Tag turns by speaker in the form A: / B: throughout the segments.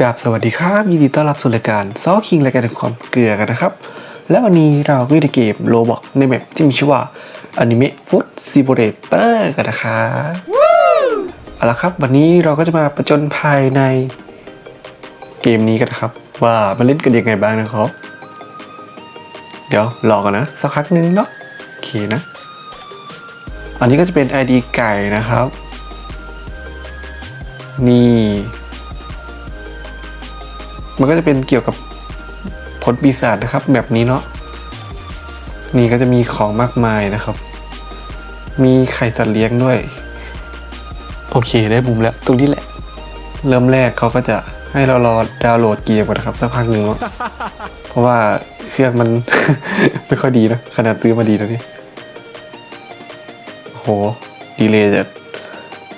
A: กับสวัสดีครับยินดีต้อนรับสู่รายการซอคิงรายการแห่งความเกลือกันนะครับ และวันนี้เราก็อยู่ในเกมโลบอกในแมปที่มีชื่อว่าอนิเมะฟุตซิ m เ l เตอร์กันนะครับเอาละครับ วันนี้เราก็จะมาประจนภายในเกมนี้กันนะครับ ว่ามันเล่นกันยังไงบ้างนะครับ เดี๋ยวรอกันนะ สักพักนึงเนาะโอเคนะ อันนี้ก็จะเป็น ID ไก่นะครับ นี่ มันก็จะเป็นเกี่ยวกับผลปีศาจนะครับ แบบนี้เนาะนี่ก็จะมีของมากมายนะครับ มีไข่สัตว์เลี้ยงด้วย โอเคได้บุมแล้ว ตรงนี้แหละ เริ่มแรกเขาก็จะให้เรารอดาวน์โหลดเกมก่อนนะครับสักพักหนึ่งเนาะเพราะว่าเครื่องมัน ไม่ค่อยดีนะขนาดซื้อมาดีแล้วนี่โหดีเลยจะ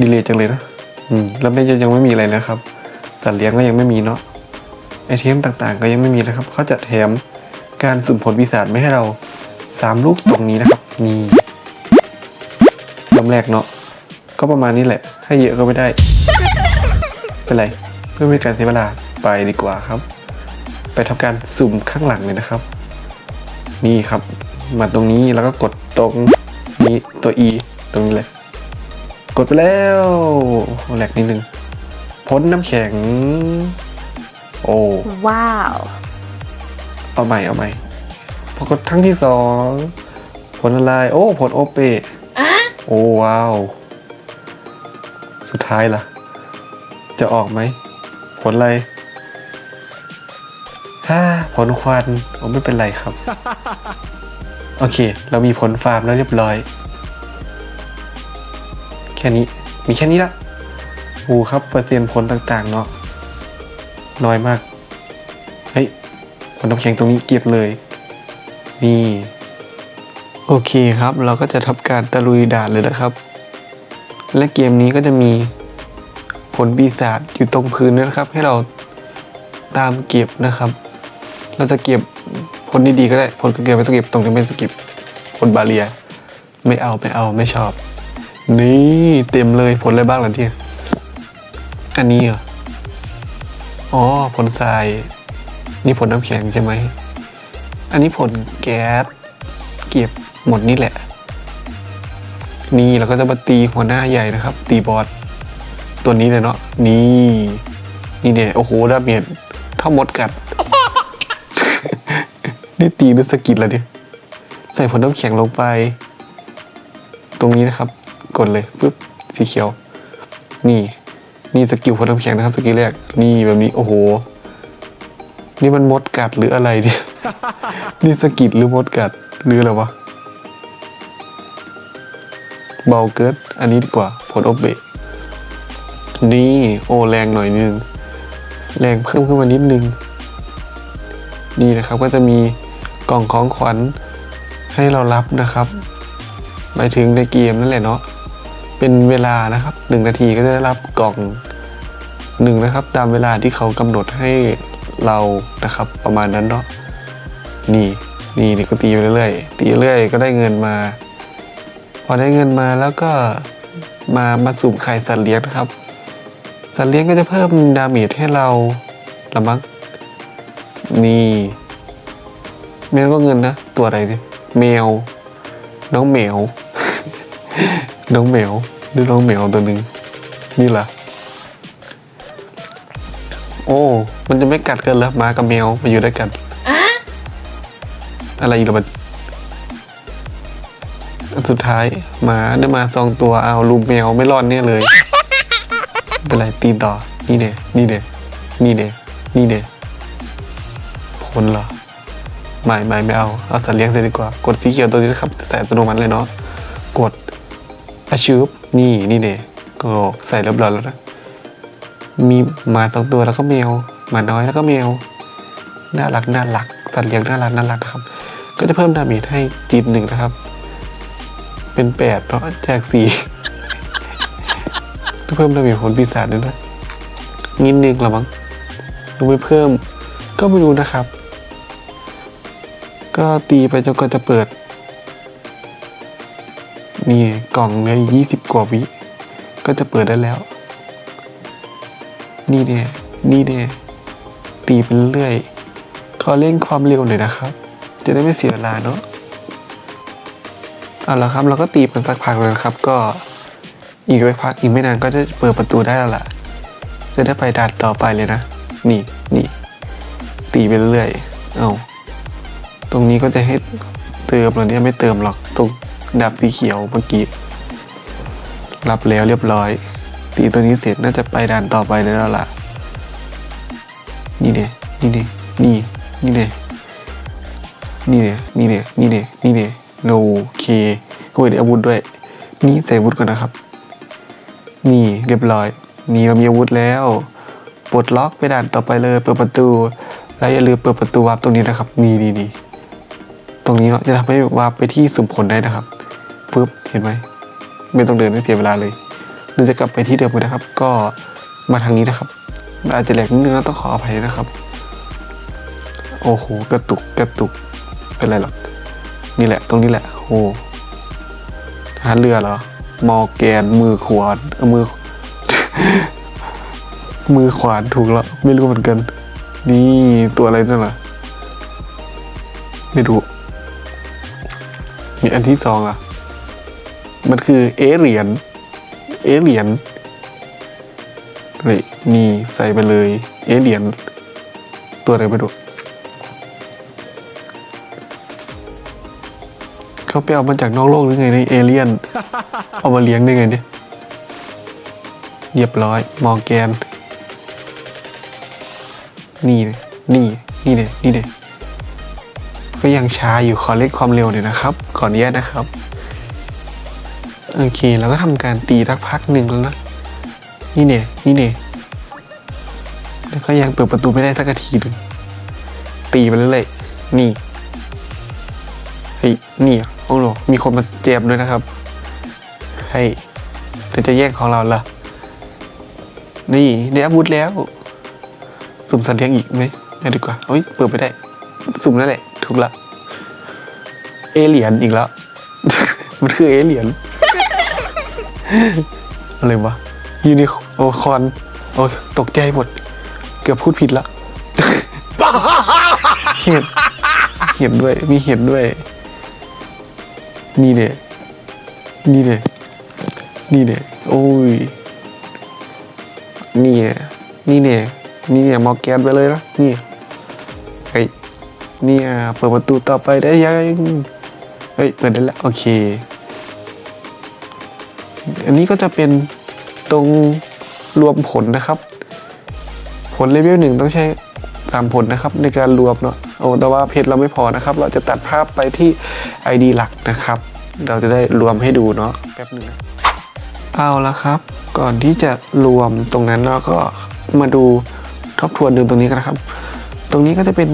A: ดีเลยจังเลยนะอืมแล้วไม่ยังไม่มีอะไรนะครับสัตว์เลี้ยงก็ยังไม่มีเนาะ เทมต่างๆ ก็ยังไม่มีนะครับเขาจะแถมการสุ่มผลปีศาจไม่ให้เราสามลูกตรงนี้นะครับ นี่เริ่มแรกเนาะก็ประมาณนี้แหละ ให้เยอะก็ไม่ได้ เป็นไร เพื่อไม่การเสียเวลาไปดีกว่าครับ ไปทำการสุ่มข้างหลังเลยนะครับ นี่ครับ มาตรงนี้แล้วก็กดตรงนี้ตัว E ตรงนี้เลย กดไปแล้วแหลกนิดนึงพ้นน้ำแข็ง โอ้
B: ว้าว
A: เอาใหม่เอาใหม่พอกดครั้งที่สองผลอะไร โอ้ ผลโอเปะโอ้ว้าว สุดท้ายล่ะ จะออกไหม ผลอะไรฮ่าผลควันโอ้ไม่เป็นไรครับ โอเค เรามีผลฟาร์มแล้วเรียบร้อย แค่นี้ มีแค่นี้ละโอ้ครับ เปอร์เซ็นต์ผลต่าง ๆ เนาะ น้อยมาก เฮ้ยผลน้ำแข็งตรงนี้เก็บเลย นี่ โอเคครับ เราก็จะทำการตะลุยด่านเลยนะครับ และเกมนี้ก็จะมีผลปีศาจอยู่ตรงพื้นนะครับ ให้เราตามเก็บนะครับ เราจะเก็บผลดีๆก็ได้ ผลเก็บไม่ต้องเก็บตรงนี้ไม่ต้องเก็บผลบาเลีย ไม่เอาไม่เอาไม่ชอบ นี่เต็มเลยผลอะไรบ้างล่ะที่อันนี้เหรอ อ๋อผลทราย นี่ผลน้ำแข็งใช่ไหม อันนี้ผลแก๊สเก็บหมดนี่แหละ นี่เราก็จะมาตีหัวหน้าใหญ่นะครับ ตีบอสตัวนี้เลยเนาะนี่นี่เนี่ยโอ้โหดาเมจเท่ามดกัด นี่ตีด้วยสกิลแล้วดิใส่ผลน้ำแข็งลงไป ตรงนี้นะครับ กดเลยปึ๊บสีเขียว นี่ นี่สกิลพลน้ำแข็งนะครับสกิลแรกนี่แบบนี้โอ้โห นี่มันมดกัดหรืออะไรเนี่ยนี่สกิดหรือมดกัดหรืออะไรวะเบาเกิดอันนี้ดีกว่าผลอบเบะนี่โอแรงหน่อยนึงแรงเพิ่มขึ้นมานิดนึง นี่นะครับก็จะมีกล่องของขวัญให้เรารับนะครับหมายถึงในเกมนั่นแหละเนาะ เป็นเวลานะครับหนึ่งนาทีก็จะได้รับกล่องหนึ่งนะครับ ตามเวลาที่เขากำหนดให้เรานะครับ ประมาณนั้นเนาะนี่นี่นี่ก็ตีไปเรื่อยๆตีเรื่อยก็ได้เงินมา พอได้เงินมาแล้วก็มามาสุ่มไข่สัตว์เลี้ยงนะครับ สัตว์เลี้ยงก็จะเพิ่มดาเมจให้เราละมั้งนี่แมวก็เงินนะ ตัวอะไรเนี่ยแมว น้องแมว น้องแมวหรือน้องแมวตัวหนึ่งนี่ล่ะโอ้ มันจะไม่กัดกันแล้วหมากับแมวมาอยู่ด้วยกัน อะไรอีกล่ะมันอันสุดท้ายหมาได้มาสองตัวเอาลูกแมวไม่รอดเนี่ยเลยไม่เป็นไรตีต่อ นี่เน่นี่เน่นี่เน่นี่เน่ผลเหรอไม่ไม่ไม่เอา เอาสัตว์เลี้ยงเลยดีกว่า กดสีเขียวตัวนี้นะครับใส่อัตโนมัติเลยเนาะ กด อาชูบนี่นี่เน่ก็ใส่เรียบร้อยแล้วนะมีหมาสองตัวแล้วก็แมวหมาน้อยแล้วก็แมวน่ารักน่ารักสัตว์เลี้ยงน่ารักน่ารักครับ ก็จะเพิ่มดาเมจให้จีบหนึ่งนะครับ เป็นแปดเนาะแจกสี่เพิ่มดาเมจผลปีศาจด้วยนะนิดนึงละมั้งดูไม่เพิ่ม ก็ไม่รู้นะครับ ก็ตีไปจนกว่าจะเปิด นี่กล่องเหลือยี่สิบกว่าวิก็จะเปิดได้แล้ว นี่เนี่ย นี่เนี่ย ตีไปเรื่อยก็เร่งความเร็วหน่อยนะครับ จะได้ไม่เสียเวลาเนาะเอาละครับ เราก็ตีเป็นสักพักเลยนะครับ ก็อีกสักพักอีกไม่นานก็จะเปิดประตูได้แล้วล่ะ จะได้ไปด่านต่อไปเลยนะ นี่นี่ ตีไปเรื่อย เอาตรงนี้ก็จะให้เติมแล้วเนี่ยไม่เติมหรอกตรง ดาบสีเขียวเมื่อกี้ รับแล้วเรียบร้อย ตีตัวนี้เสร็จน่าจะไปด่านต่อไปได้แล้วล่ะ นี่เน่นี่เน่นี่ นี่เน่นี่เน่นี่เน่นี่เน่นี่เน่โอเคโอ้ยได้อาวุธด้วย นี่ใส่อาวุธก่อนนะครับ นี่เรียบร้อย นี่เรามีอาวุธแล้วปลดล็อกไปด่านต่อไปเลย เปิดประตู แล้วอย่าลืมเปิดประตูวาร์ปตรงนี้นะครับ นี่นี่นี่ตรงนี้เนาะจะทำให้วาร์ปไปที่สุ่มผลได้นะครับ ฟึบเห็นไหมไม่ต้องเดินไม่เสียเวลาเลยเราจะกลับไปที่เดิมเลยนะครับ ก็มาทางนี้นะครับ อาจจะแหลกนิดนึงนะต้องขออภัยนะครับ โอ้โหกระตุกกระตุกเป็นไรหรอกนี่แหละ ตรงนี้แหละโอ้ทหารเรือเหรอมอแกนมือขวานมือ มือขวานถูกแล้วไม่รู้เหมือนกัน นี่ตัวอะไรนั่นล่ะไม่รู้นี่อันที่สองอะ มันคือเอเหรียญเอเหรียญเฮ้ยนี่ใส่ไปเลยเอเหรียญตัวอะไรไม่รู้เขาไปเอามาจากนอกโลกหรือไงในเอเลียน เอามาเลี้ยงได้ไงเนี่ยเรียบร้อย มอร์แกน นี่เลยนี่ นี่เลยนี่เลยก็ยังช้าอยู่ขอเล็กความเร็วหน่อยนะครับ ขออนุญาตนะครับ โอเคเราก็ทำการตีสักพักหนึ่งแล้วนะนี่เนี่ยนี่เนี่ยแล้วก็ยังเปิดประตูไม่ได้สักทีหนึ่งตีไปเรื่อยๆนี่เฮ้ยนี่โอ้โหมีคนมาเจ็บด้วยนะครับเฮ้ยเดี๋ยวจะแย่งของเราละนี่ได้อาวุธแล้ว สุ่มสัตว์เลี้ยงอีกไหมไม่ดีกว่าเฮ้ยเปิดไม่ได้ สุ่มนั่นแหละถูกละเอเหรียญอีกแล้ว มันคือเอเหรียญ อะไรวะยูนิโอคอนโอ้ยตกใจหมด เกือบพูดผิดละเห็ดเห็ดด้วย มีเห็ดด้วย นี่เนี่ยนี่เนี่ยนี่เนี่ยโอ้ย นี่เนี่ยนี่เนี่ยนี่เนี่ยมอร์แกนไปเลยนะนี่เฮ้ยเนี่ยเปิดประตูต่อไปได้ยังเฮ้ยเปิดได้แล้วโอเค อันนี้ก็จะเป็นตรงรวมผลนะครับ ผลเลเวลหนึ่งต้องใช้สามผลนะครับ ในการรวมเนาะโอ้แต่ว่าเพจเราไม่พอนะครับ เราจะตัดภาพไปที่ ID หลักนะครับ เราจะได้รวมให้ดูเนาะแป๊บหนึ่งนะเอาละครับ ก่อนที่จะรวมตรงนั้นเราก็มาดูทบทวนดูตรงนี้กันนะครับ ตรงนี้ก็จะเป็น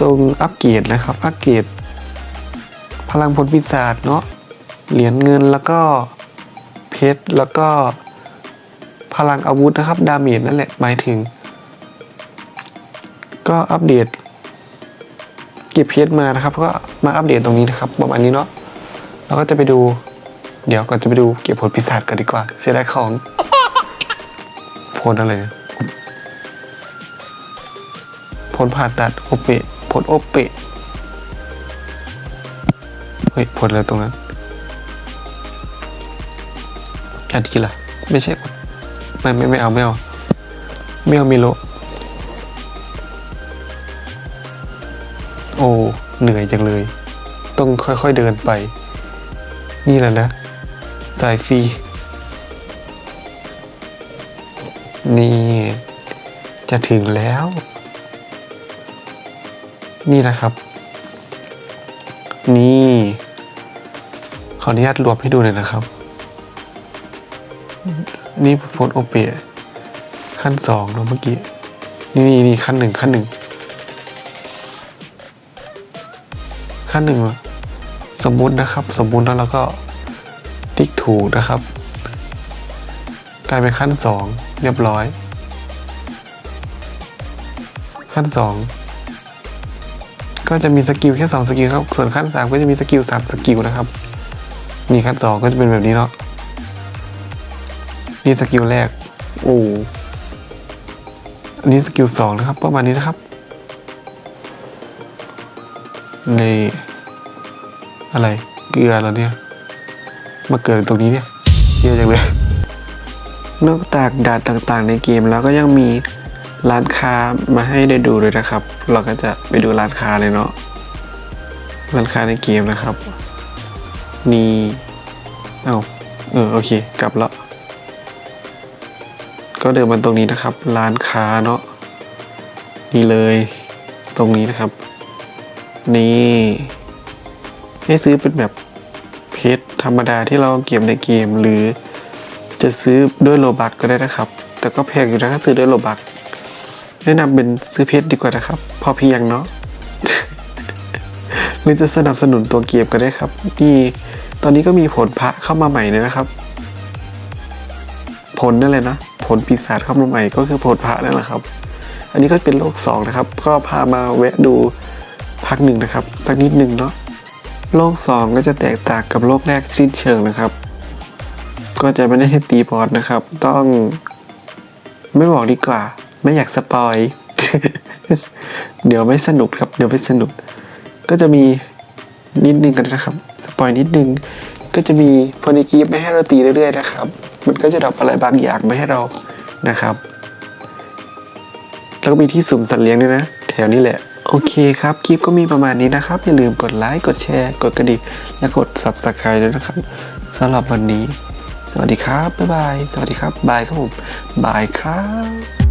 A: ตรงอัปเกรดนะครับอัปเกรดพลังผลปีศาจเนาะเหรียญเงินแล้วก็ เพชร แล้วก็พลังอาวุธนะครับ ดาเมจนั่นแหละ หมายถึง ก็อัปเดต เก็บเพชรมานะครับ ก็มาอัปเดตตรงนี้นะครับ ประมาณนี้เนาะเราก็จะไปดู เดี๋ยวก่อนจะไปดูเก็บผลปีศาจกันดีกว่า เสียดายของผลอะไรผลผ่าตัดโอเปะผลโอเปะเฮ้ยผลอะไรตรงนั้น อันที่ละไม่ใช่ไม่ไม่ไม่เอาไม่เอาไม่เอามิโลโอ้เหนื่อยจังเลย ต้องค่อยๆเดินไป นี่แหละนะ สายฟรี นี่ จะถึงแล้ว นี่นะครับ นี่ ขออนุญาตรวมให้ดูหน่อยนะครับ นี่ผลโอเปะขั้นสองเนาะเมื่อกี้ นี่นี่นี่ขั้นหนึ่งขั้นหนึ่งขั้นหนึ่งสมมุตินะครับ สมมุติแล้วเราก็ติ๊กถูกนะครับ กลายเป็นขั้นสองเรียบร้อย ขั้นสองก็จะมีสกิลแค่สองสกิลครับ ส่วนขั้นสามก็จะมีสกิลสามสกิลนะครับ มีขั้นสองก็จะเป็นแบบนี้เนาะ นี่สกิลแรก โอ้อันนี้สกิลสองนะครับประมาณนี้นะครับในอะไรเกลือแล้วเนี่ย มาเกิดตรงนี้เนี่ยเยอะจังเลย นอกจากด่านต่างๆ ในเกมแล้วก็ยังมีร้านค้ามาให้ได้ดูด้วยนะครับ เราก็จะไปดูร้านค้าเลยเนาะร้านค้าในเกมนะครับ นี่ เอาเออโอเค กลับแล้ว ก็เดินมาตรงนี้นะครับ ร้านค้าเนาะนี่เลยตรงนี้นะครับ นี่ให้ซื้อเป็นแบบเพชรธรรมดาที่เราเก็บในเกม หรือจะซื้อด้วยโลบักก็ได้นะครับ แต่ก็แพงอยู่นะถ้าซื้อด้วยโลบักแนะนำเป็นซื้อเพชรดีกว่านะครับ พอเพียงเนาะหรือจะสนับสนุนตัวเกมก็ได้ครับนี่ตอนนี้ก็มีผลพระเข้ามาใหม่เลยนะครับ ผลนั่นเลยนะ ผลปีศาจเข้ามาใหม่ก็คือผลพระนั่นแหละครับ อันนี้ก็เป็นโลกสองนะครับ ก็พามาแวะดูพักหนึ่งนะครับ สักนิดหนึ่งเนาะโลกสองก็จะแตกต่างกับโลกแรกสิ้นเชิงนะครับ ก็จะไม่ได้ให้ตีบอสนะครับ ต้องไม่บอกดีกว่า ไม่อยากสปอย เดี๋ยวไม่สนุกครับ เดี๋ยวไม่สนุก ก็จะมีนิดนึงกันนะครับ สปอยนิดนึง ก็จะมีพอนิกีฟไม่ให้เราตีเรื่อยๆนะครับ มันก็จะดับปอะไรบางอย่างไม่ให้เรานะครับแล้วก็มีที่สุ่มสัตว์เลี้ยงด้วยนะ แถวนี้แหละ โอเคครับ คลิปก็มีประมาณนี้นะครับ อย่าลืมกดไลค์กดแชร์ กดกระดิ่งและกด subscribe ด้วยนะครับสำหรับวันนี้ สวัสดีครับ บ๊ายบาย สวัสดีครับ บายครับผม บายครับ